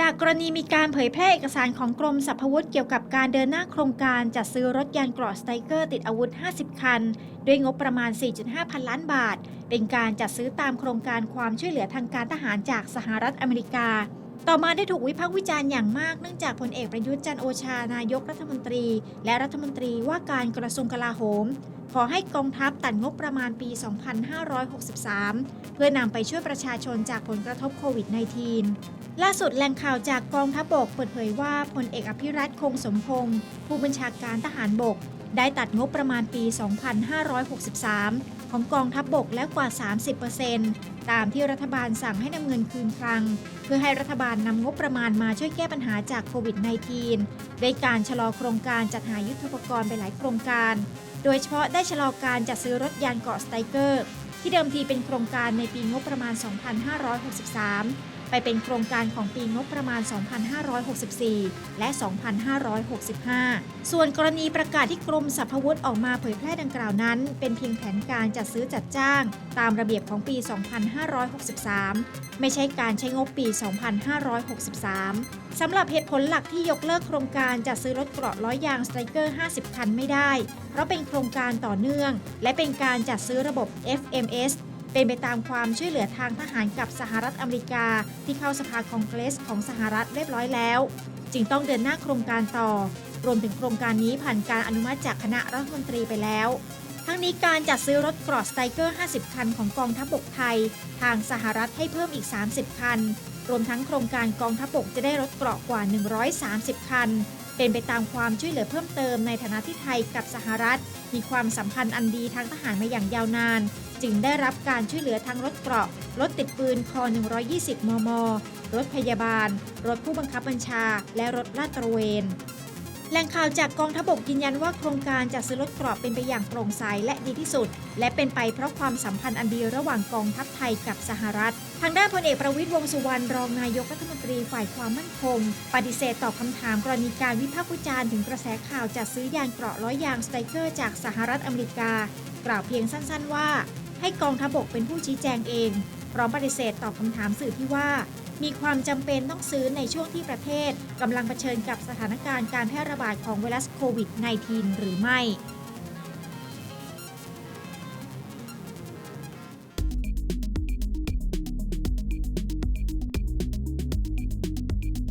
จากกรณีมีการเผยแพร่เอกสารของกรมสรรพวุธเกี่ยวกับการเดินหน้าโครงการจัดซื้อรถยานเกราะสไตเกอร์ติดอาวุธ 50 คัน ด้วยงบประมาณ 4.5 พันล้านบาท เป็นการจัดซื้อตามโครงการความช่วยเหลือทางการทหารจากสหรัฐอเมริกา ต่อมาได้ถูกวิพากษ์วิจารณ์อย่างมากเนื่องจากพลเอกประยุทธ์จันโอชานายกรัฐมนตรี และรัฐมนตรีว่าการกระทรวงกลาโหม ขอให้กองทัพตัดงบประมาณปี 2563 เพื่อนำไปช่วยประชาชนจากผลกระทบโควิด -19 ล่าสุดแหล่งข่าวจากกองทัพบกเปิดเผยว่าพลเอกอภิรัตคงสมพงศ์ผู้บัญชาการทหารบก ได้ตัดงบประมาณปี 2563 ของกองทัพบกแล้วกว่า 30%ตามที่รัฐบาลสั่งให้นำเงินคืนคลัง เพื่อให้รัฐบาลนำงบประมาณมาช่วยแก้ปัญหาจากโควิด -19 ด้วยการชะลอโครงการจัดหายุทธปกรณ์ไปหลายโครงการ โดยเฉพาะได้ชะลอการจัดซื้อรถยานเกาะสไตเกอร์ที่เดิมทีเป็นโครงการในปีงบประมาณ 2563 ไปเป็นโครงการของปีงบประมาณ 2564 และ 2565 ส่วนกรณีประกาศที่กรมสรรพวุธออกมาเผยแพร่ดังกล่าวนั้น เป็นเพียงแผนการจัดซื้อจัดจ้าง ตามระเบียบของปี 2563 ไม่ใช่การใช้งบปี 2563 สำหรับเหตุผลหลักที่ยกเลิกโครงการจัดซื้อรถเกราะล้อยางสไตรเกอร์ 50 คันไม่ได้ เพราะเป็นโครงการต่อเนื่อง และเป็นการจัดซื้อระบบ FMS เป็นไปตามความช่วยเหลือทางทหารกับสหรัฐอเมริกา ที่เข้าสภาคองเกรสของสหรัฐเรียบร้อยแล้ว จึงต้องเดินหน้าโครงการต่อ รวมถึงโครงการนี้ผ่านการอนุมัติจากคณะรัฐมนตรีไปแล้ว ทั้งนี้การจัดซื้อรถเกราะสไตเกอร์ 50 คันของกองทัพบกไทย ทางสหรัฐให้เพิ่มอีก 30 คัน รวมทั้งโครงการกองทัพบกจะได้รถเกราะกว่า 130 คัน เป็นไปตามความช่วยเหลือเพิ่มเติมในฐานะที่ไทยกับสหรัฐ มีความสัมพันธ์อันดีทางทหารมาอย่างยาวนาน จึงได้รับการช่วยเหลือทางรถเกราะ รถติดปืนคอ 120 มม รถพยาบาล รถผู้บังคับบัญชา และรถลาดตระเวน แหล่งข่าวจากกองทัพบกยืนยันว่าโครงการจัดซื้อรถเกราะเป็นไปอย่างโปร่งใสและดีที่สุด และเป็นไปเพราะความสัมพันธ์อันดีระหว่างกองทัพไทยกับสหรัฐ ทางด้านพลเอกประวิตยวงสุวรรณรองนายกรัฐมนตรีฝ่ายความมั่นคง ปฏิเสธตอบคำถามกรณีการวิพากษ์วิจารณ์ถึงกระแสข่าวจัดซื้อยานเกราะล้อยางสไตรเกอร์จากสหรัฐอเมริกา กล่าวเพียงสั้น ๆ ว่า ให้กองทัพบกเป็นผู้ชี้แจงเองพร้อมปฏิเสธตอบคำถามสื่อที่ว่า มีความจำเป็นต้องซื้อในช่วงที่ประเทศกำลังเผชิญกับสถานการณ์การแพร่ระบาดของไวรัสโควิด -19 หรือไม่